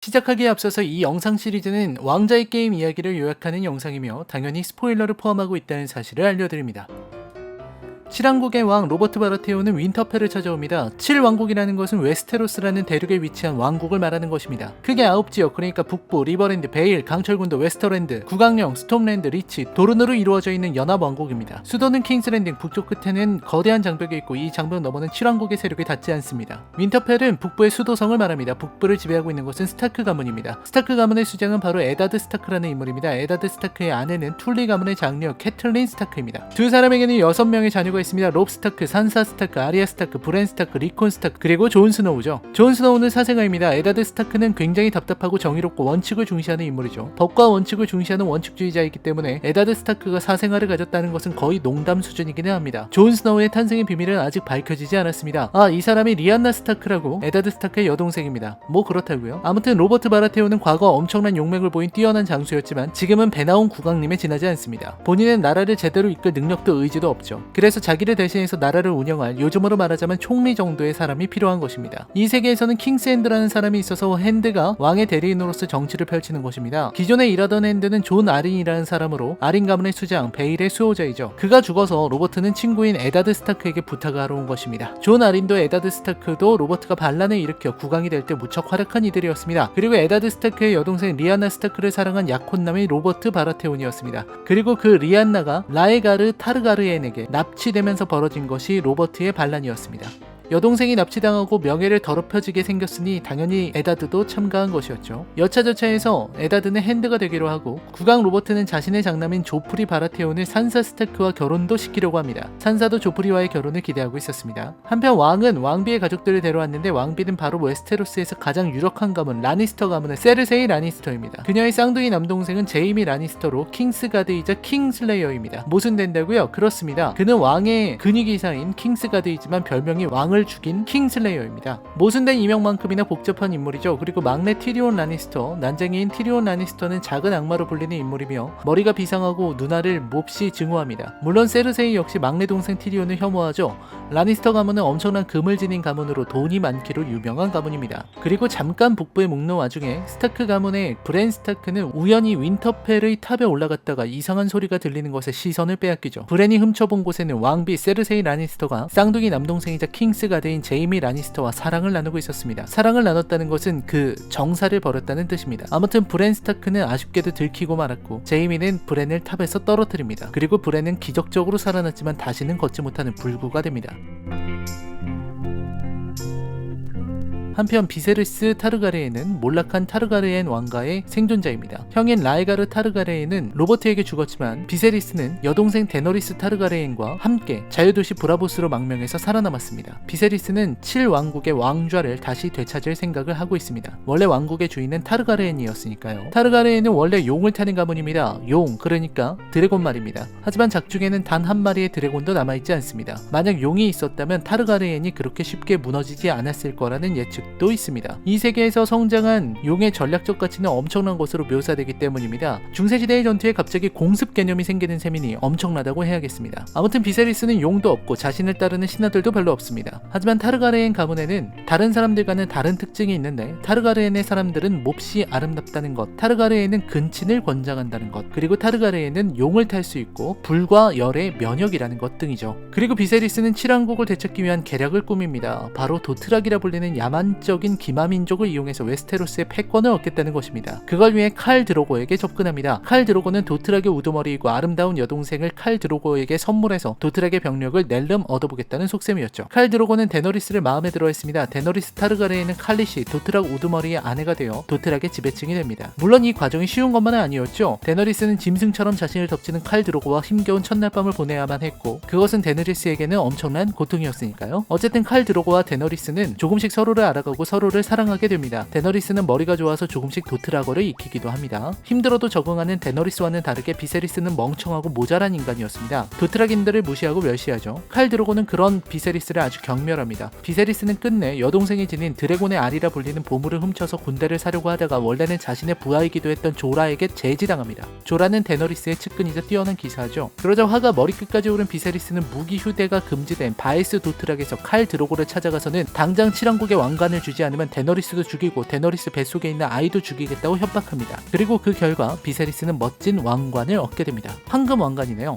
시작하기에 앞서서 이 영상 시리즈는 왕자의 게임 이야기를 요약하는 영상이며 당연히 스포일러를 포함하고 있다는 사실을 알려드립니다. 7왕국의 왕 로버트 바라테오는 윈터펠을 찾아옵니다. 7왕국이라는 것은 웨스테로스라는 대륙에 위치한 왕국을 말하는 것입니다. 크게 9지역 그러니까 북부, 리버랜드, 베일, 강철군도, 웨스터랜드, 국왕령, 스톰랜드, 리치, 도른으로 이루어져 있는 연합왕국입니다. 수도는 킹스랜딩, 북쪽 끝에는 거대한 장벽이 있고 이 장벽 너머는 7왕국의 세력이 닿지 않습니다. 윈터펠은 북부의 수도성을 말합니다. 북부를 지배하고 있는 것은 스타크 가문입니다. 스타크 가문의 수장은 바로 에다드 스타크라는 인물입니다. 에다드 스타크의 아내는 툴리 가문의 장녀 캐틀린 스타크입니다. 두 사람에게는 6명의 자녀가 있습니다. 롭 스타크, 산사 스타크, 아리아 스타크, 브랜 스타크, 리콘 스타크, 그리고 존 스노우죠. 존 스노우는 사생아입니다. 에다드 스타크는 굉장히 답답하고 정의롭고 원칙을 중시하는 인물이죠. 법과 원칙을 중시하는 원칙주의자이기 때문에 에다드 스타크가 사생아를 가졌다는 것은 거의 농담 수준이기는 합니다. 존 스노우의 탄생의 비밀은 아직 밝혀지지 않았습니다. 아, 이 사람이 리안나 스타크라고 에다드 스타크의 여동생입니다. 뭐 그렇다고요. 아무튼 로버트 바라테오는 과거 엄청난 용맹을 보인 뛰어난 장수였지만 지금은 배나온 국왕님에 지나지 않습니다. 본인은 나라를 제대로 이끌 능력도 의지도 없죠. 그래서 자 기를 대신해서 나라를 운영할 요즘으로 말하자면 총리 정도의 사람이 필요한 것입니다. 이 세계에서는 킹스 핸드라는 사람이 있어서 핸드가 왕의 대리인으로서 정치를 펼치는 것입니다. 기존에 일하던 핸드는 존 아린이라는 사람으로 아린 가문의 수장 베일의 수호자이죠. 그가 죽어서 로버트는 친구인 에다드 스타크에게 부탁을 하러 온 것입니다. 존 아린도 에다드 스타크도 로버트가 반란을 일으켜 국왕이 될 때 무척 활약한 이들이었습니다. 그리고 에다드 스타크의 여동생 리안나 스타크를 사랑한 약혼남이 로버트 바라테온이었습니다. 그리고 그 리안나가 라에가르 타르가르엔에게 납치 되면서 벌어진 것이 로버트의 반란이었습니다. 여동생이 납치당하고 명예를 더럽혀지게 생겼으니 당연히 에다드도 참가한 것이었죠. 여차저차해서 에다드는 핸드가 되기로 하고 국왕 로버트는 자신의 장남인 조프리 바라테온을 산사 스타크와 결혼도 시키려고 합니다. 산사도 조프리와의 결혼을 기대하고 있었습니다. 한편 왕은 왕비의 가족들을 데려왔는데 왕비는 바로 웨스테로스에서 가장 유력한 가문 라니스터 가문의 세르세이 라니스터입니다. 그녀의 쌍둥이 남동생은 제이미 라니스터로 킹스가드이자 킹슬레이어입니다. 모순된다고요? 그렇습니다. 그는 왕의 근위기사인 킹스가드이지만 별명이 왕을 죽인 킹슬레이어입니다. 모순된 이명만큼이나 복잡한 인물이죠. 그리고 막내 티리온 라니스터, 난쟁이인 티리온 라니스터는 작은 악마로 불리는 인물이며 머리가 비상하고 누나를 몹시 증오합니다. 물론 세르세이 역시 막내 동생 티리온을 혐오하죠. 라니스터 가문은 엄청난 금을 지닌 가문으로 돈이 많기로 유명한 가문입니다. 그리고 잠깐 북부에 묵는 와중에 스타크 가문의 브랜 스타크는 우연히 윈터펠의 탑에 올라갔다가 이상한 소리가 들리는 것에 시선을 빼앗기죠. 브랜이 훔쳐본 곳에는 왕비 세르세이 라니스터가 쌍둥이 남동생이자 킹 스가드인 제이미 라니스터와 사랑을 나누고 있었습니다. 사랑을 나눴다는 것은 그 정사를 벌였다는 뜻입니다. 아무튼 브랜 스타크는 아쉽게도 들키고 말았고 제이미는 브랜을 탑에서 떨어뜨립니다. 그리고 브랜은 기적적으로 살아났지만 다시는 걷지 못하는 불구가 됩니다. 한편 비세르스 타르가레에는 몰락한 타르가레엔 왕가의 생존자입니다. 형인 라에가르 타르가레엔은 로버트에게 죽었지만 비세리스는 여동생 데너리스 타르가레엔과 함께 자유도시 브라보스로 망명해서 살아남았습니다. 비세리스는 7왕국의 왕좌를 다시 되찾을 생각을 하고 있습니다. 원래 왕국의 주인은 타르가레엔이었으니까요. 타르가레엔은 원래 용을 타는 가문입니다. 용, 그러니까 드래곤 말입니다. 하지만 작중에는 단 한 마리의 드래곤도 남아있지 않습니다. 만약 용이 있었다면 타르가레엔이 그렇게 쉽게 무너지지 않았을 거라는 예측 도 있습니다. 이 세계에서 성장한 용의 전략적 가치는 엄청난 것으로 묘사되기 때문입니다. 중세시대의 전투에 갑자기 공습 개념이 생기는 셈이니 엄청나다고 해야겠습니다. 아무튼 비세리스는 용도 없고 자신을 따르는 신하들도 별로 없습니다. 하지만 타르가레엔 가문에는 다른 사람들과는 다른 특징이 있는데 타르가레엔의 사람들은 몹시 아름답다는 것, 타르가레엔은 근친을 권장한다는 것, 그리고 타르가레엔은 용을 탈 수 있고 불과 열의 면역이라는 것 등이죠. 그리고 비세리스는 칠왕국을 되찾기 위한 계략을 꾸밉니다. 바로 도트락이라 불리는 야만 적인 기마민족을 이용해서 웨스테로스의 패권을 얻겠다는 것입니다. 그걸 위해 칼 드로고에게 접근합니다. 칼 드로고는 도트락의 우두머리이고 아름다운 여동생을 칼 드로고에게 선물해서 도트락의 병력을 낼름 얻어보겠다는 속셈이었죠. 칼 드로고는 데너리스를 마음에 들어했습니다. 데너리스 타르가레에는 칼리시 도트락 우두머리의 아내가 되어 도트락의 지배층이 됩니다. 물론 이 과정이 쉬운 것만은 아니었죠. 데너리스는 짐승처럼 자신을 덮치는 칼 드로고와 힘겨운 첫날 밤을 보내야만 했고 그것은 데너리스에게는 엄청난 고통이었으니까요. 어쨌든 칼 드로고와 데너리스는 조금씩 서로를 알아가 알아가고 서로를 사랑하게 됩니다. 데너리스는 머리가 좋아서 조금씩 도트라거를 익히기도 합니다. 힘들어도 적응하는 데너리스와는 다르게 비세리스는 멍청하고 모자란 인간이었습니다. 도트라긴들을 무시하고 멸시하죠. 칼 드로고는 그런 비세리스를 아주 경멸합니다. 비세리스는 끝내 여동생이 지닌 드래곤의 알이라 불리는 보물을 훔쳐서 군대를 사려고 하다가 원래는 자신의 부하이기도 했던 조라에게 제지당합니다. 조라는 데너리스의 측근이자 뛰어난 기사죠. 그러자 화가 머리끝까지 오른 비세리스는 무기 휴대가 금지된 바이스 도트락에서 칼 드로고를 찾아가서는 당장 칠왕국의 왕관 을 주지 않으면 데너리스도 죽이고 데너리스 뱃속에 있는 아이도 죽이겠다고 협박합니다. 그리고 그 결과 비세리스는 멋진 왕관을 얻게 됩니다. 황금 왕관이네요.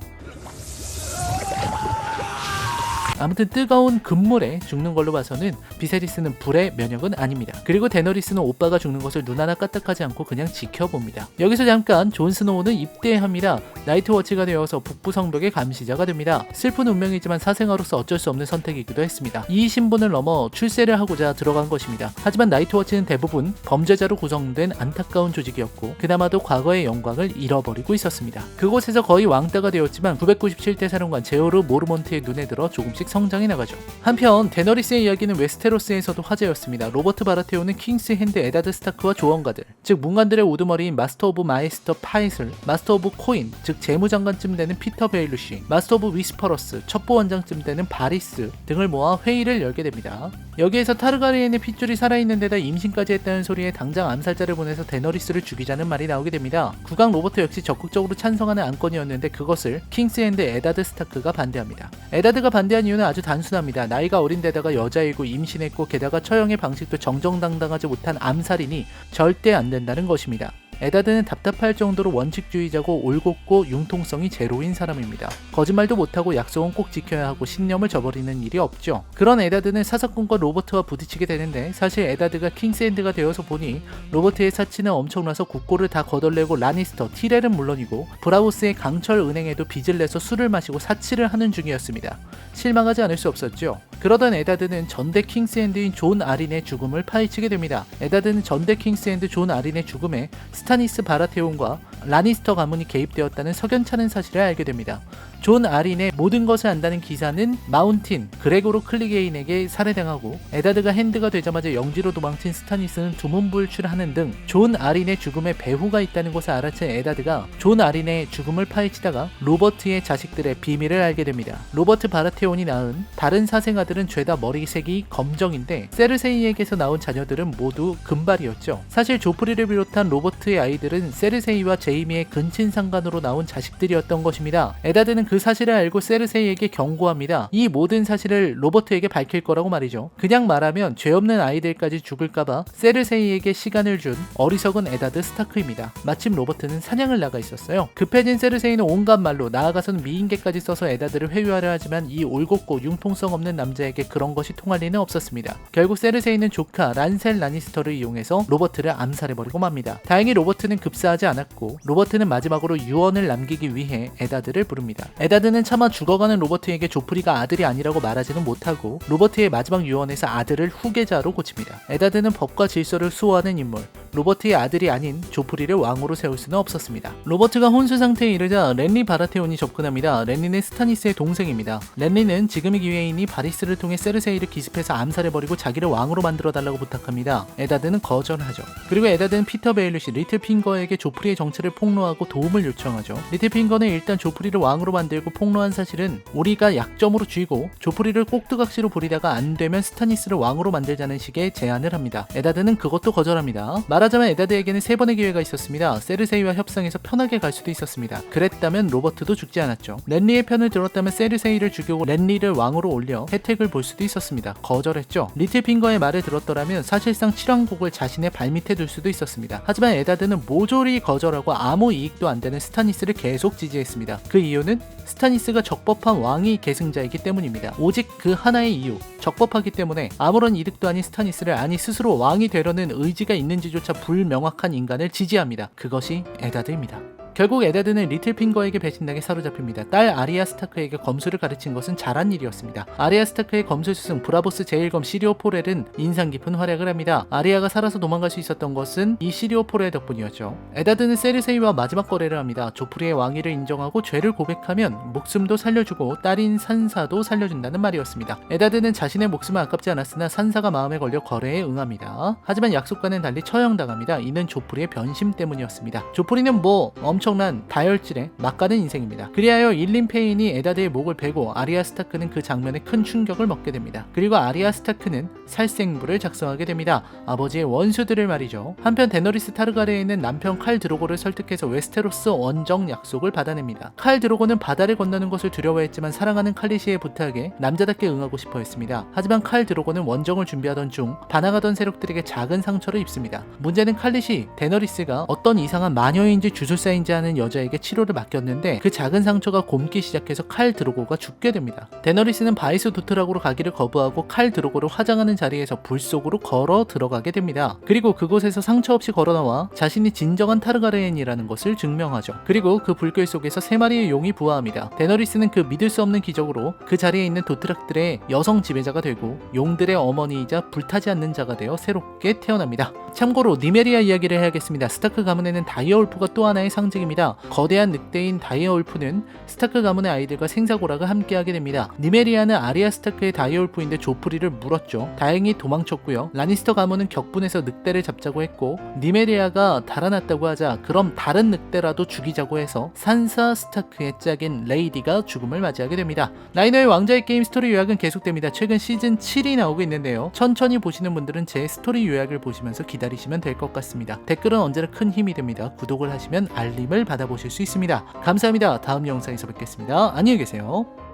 아무튼 뜨거운 금물에 죽는 걸로 봐서는 비세리스는 불의 면역은 아닙니다. 그리고 데너리스는 오빠가 죽는 것을 눈 하나 까딱하지 않고 그냥 지켜봅니다. 여기서 잠깐 존 스노우는 입대합니다. 나이트워치가 되어서 북부 성벽의 감시자가 됩니다. 슬픈 운명이지만 사생아로서 어쩔 수 없는 선택이기도 했습니다. 이 신분을 넘어 출세를 하고자 들어간 것입니다. 하지만 나이트워치는 대부분 범죄자로 구성된 안타까운 조직이었고 그나마도 과거의 영광을 잃어버리고 있었습니다. 그곳에서 거의 왕따가 되었지만 997대 사령관 제오르 모르몬트의 눈에 들어 조금씩 성장해 나가죠. 한편 데너리스의 이야기는 웨스테로스에서도 화제였습니다. 로버트 바라테오는 킹스 핸드 에다드 스타크와 조언가들, 즉 문관들의 우두머리인 마스터 오브 마이스터 파이슬, 마스터 오브 코인, 즉 재무장관쯤 되는 피터 베일루시, 마스터 오브 위스퍼러스, 첩보원장쯤 되는 바리스 등을 모아 회의를 열게 됩니다. 여기에서 타르가리엔의 핏줄이 살아있는 데다 임신까지 했다는 소리에 당장 암살자를 보내서 데너리스를 죽이자는 말이 나오게 됩니다. 국왕 로버트 역시 적극적으로 찬성하는 안건이었는데 그것을 킹스 핸드 에다드 스타크가 반대합니다. 에다드가 반대한 이유 는 아주 단순합니다. 나이가 어린 데다가 여자이고 임신했고 게다가 처형의 방식도 정정당당하지 못한 암살이니 절대 안 된다는 것입니다. 에다드는 답답할 정도로 원칙주의자고 올곧고 융통성이 제로인 사람입니다. 거짓말도 못하고 약속은 꼭 지켜야 하고 신념을 저버리는 일이 없죠. 그런 에다드는 사사건과 로버트와 부딪히게 되는데 사실 에다드가 킹스핸드가 되어서 보니 로버트의 사치는 엄청나서 국고를 다 거덜내고 라니스터, 티렐은 물론이고 브라우스의 강철 은행에도 빚을 내서 술을 마시고 사치를 하는 중이었습니다. 실망하지 않을 수 없었죠. 그러던 에다드는 전대 킹스핸드인 존 아린의 죽음을 파헤치게 됩니다. 에다드는 전대 킹스핸드 존 아린의 죽음에 스타니스 바라테온과 라니스터 가문이 개입되었다는 석연찮은 사실을 알게 됩니다. 존 아린의 모든 것을 안다는 기사는 마운틴 그레고로 클리게인에게 살해당하고 에다드가 핸드가 되자마자 영지로 도망친 스타니스는 두문불출하는 등 존 아린의 죽음에 배후가 있다는 것을 알아챈 에다드가 존 아린의 죽음을 파헤치다가 로버트의 자식들의 비밀을 알게 됩니다. 로버트 바라테온이 낳은 다른 사생아들은 죄다 머리색이 검정인데 세르세이에게서 나온 자녀들은 모두 금발이었죠. 사실 조프리를 비롯한 로버트의 아이들은 세르세이와 제이미의 근친 상간으로 나온 자식들이었던 것입니다. 에다드는 그 사실을 알고 세르세이에게 경고합니다. 이 모든 사실을 로버트에게 밝힐 거라고 말이죠. 그냥 말하면 죄 없는 아이들까지 죽을까봐 세르세이에게 시간을 준 어리석은 에다드 스타크입니다. 마침 로버트는 사냥을 나가 있었어요. 급해진 세르세이는 온갖 말로 나아가서는 미인계까지 써서 에다드를 회유하려 하지만 이 올곧고 융통성 없는 남자에게 그런 것이 통할 리는 없었습니다. 결국 세르세이는 조카 란셀 라니스터를 이용해서 로버트를 암살해버리고 맙니다. 다행히 로버트는 급사하지 않았고 로버트는 마지막으로 유언을 남기기 위해 에다드를 부릅니다. 에다드는 차마 죽어가는 로버트에게 조프리가 아들이 아니라고 말하지는 못하고 로버트의 마지막 유언에서 아들을 후계자로 고칩니다. 에다드는 법과 질서를 수호하는 인물, 로버트의 아들이 아닌 조프리를 왕으로 세울 수는 없었습니다. 로버트가 혼수 상태에 이르자 렌리 바라테온이 접근합니다. 렌리는 스타니스의 동생입니다. 렌리는 지금의 기회이니 바리스를 통해 세르세이를 기습해서 암살해버리고 자기를 왕으로 만들어달라고 부탁합니다. 에다드는 거절하죠. 그리고 에다드는 피터 베일루시 리틀 핑거에게 조프리의 정체를 폭로하고 도움을 요청하죠. 리틀 핑거는 일단 조프리를 왕으로 만 들고 폭로한 사실은 우리가 약점으로 쥐고 조프리를 꼭두각시로 부리다가 안 되면 스타니스를 왕으로 만들자는 식의 제안을 합니다. 에다드는 그것도 거절합니다. 말하자면 에다드에게는 세 번의 기회가 있었습니다. 세르세이와 협상해서 편하게 갈 수도 있었습니다. 그랬다면 로버트도 죽지 않았죠. 렌리의 편을 들었다면 세르세이를 죽이고 렌리를 왕으로 올려 혜택을 볼 수도 있었습니다. 거절했죠. 리틀핑거의 말을 들었더라면 사실상 칠왕국을 자신의 발밑에 둘 수도 있었습니다. 하지만 에다드는 모조리 거절하고 아무 이익도 안 되는 스타니스를 계속 지지했습니다. 그 이유는 스타니스가 적법한 왕위 계승자이기 때문입니다. 오직 그 하나의 이유, 적법하기 때문에 아무런 이득도 아닌 스타니스를 아니 스스로 왕이 되려는 의지가 있는지조차 불명확한 인간을 지지합니다. 그것이 에다드입니다. 결국 에다드는 리틀 핑거에게 배신당해 사로잡힙니다. 딸 아리아 스타크에게 검술을 가르친 것은 잘한 일이었습니다. 아리아 스타크의 검술 스승 브라보스 제1검 시리오 포렐은 인상 깊은 활약을 합니다. 아리아가 살아서 도망갈 수 있었던 것은 이 시리오 포렐 덕분이었죠. 에다드는 세르세이와 마지막 거래를 합니다. 조프리의 왕위를 인정하고 죄를 고백하면 목숨도 살려주고 딸인 산사도 살려준다는 말이었습니다. 에다드는 자신의 목숨은 아깝지 않았으나 산사가 마음에 걸려 거래에 응합니다. 하지만 약속과는 달리 처형당합니다. 이는 조프리의 변심 때문이었습니다. 조프리는 뭐 엄청 난 다혈질의 막가는 인생입니다. 그리하여 일린 페인이 에다드의 목을 베고 아리아 스타크는 그 장면에 큰 충격을 먹게 됩니다. 그리고 아리아 스타크는 살생부를 작성하게 됩니다. 아버지의 원수들을 말이죠. 한편 데너리스 타르가레인은 남편 칼 드로고를 설득해서 웨스테로스 원정 약속을 받아냅니다. 칼 드로고는 바다를 건너는 것을 두려워했지만 사랑하는 칼리시의 부탁에 남자답게 응하고 싶어 했습니다. 하지만 칼 드로고는 원정을 준비하던 중 반항하던 세력들에게 작은 상처를 입습니다. 문제는 칼리시, 데너리스가 어떤 이상한 마녀인지 주술사인지 하는 여자에게 치료를 맡겼는데 그 작은 상처가 곰기 시작해서 칼 드로고가 죽게 됩니다. 데너리스는 바이스 도트락으로 가기를 거부하고 칼 드로고를 화장하는 자리에서 불 속으로 걸어 들어가게 됩니다. 그리고 그곳에서 상처 없이 걸어 나와 자신이 진정한 타르가레인이라는 것을 증명하죠. 그리고 그 불길 속에서 세 마리의 용이 부화합니다. 데너리스는 그 믿을 수 없는 기적으로 그 자리에 있는 도트락들의 여성 지배자가 되고 용들의 어머니이자 불타지 않는 자가 되어 새롭게 태어납니다. 참고로 니메리아 이야기를 해야겠습니다. 스타크 가문에는 다이어울프가 또 하나의 상징입니다. 거대한 늑대인 다이어울프는 스타크 가문의 아이들과 생사고락을 함께하게 됩니다. 니메리아는 아리아 스타크의 다이어울프인데 조프리를 물었죠. 다행히 도망쳤고요. 라니스터 가문은 격분해서 늑대를 잡자고 했고 니메리아가 달아났다고 하자 그럼 다른 늑대라도 죽이자고 해서 산사 스타크의 짝인 레이디가 죽음을 맞이하게 됩니다. 라이너의 왕자의 게임 스토리 요약은 계속됩니다. 최근 시즌 7이 나오고 있는데요. 천천히 보시는 분들은 제 스토리 요약을 보시면서 기다리시면 될 것 같습니다. 댓글은 언제나 큰 힘이 됩니다. 구독을 하시면 알림 을 받아보실 수 있습니다. 감사합니다. 다음 영상에서 뵙겠습니다. 안녕히 계세요.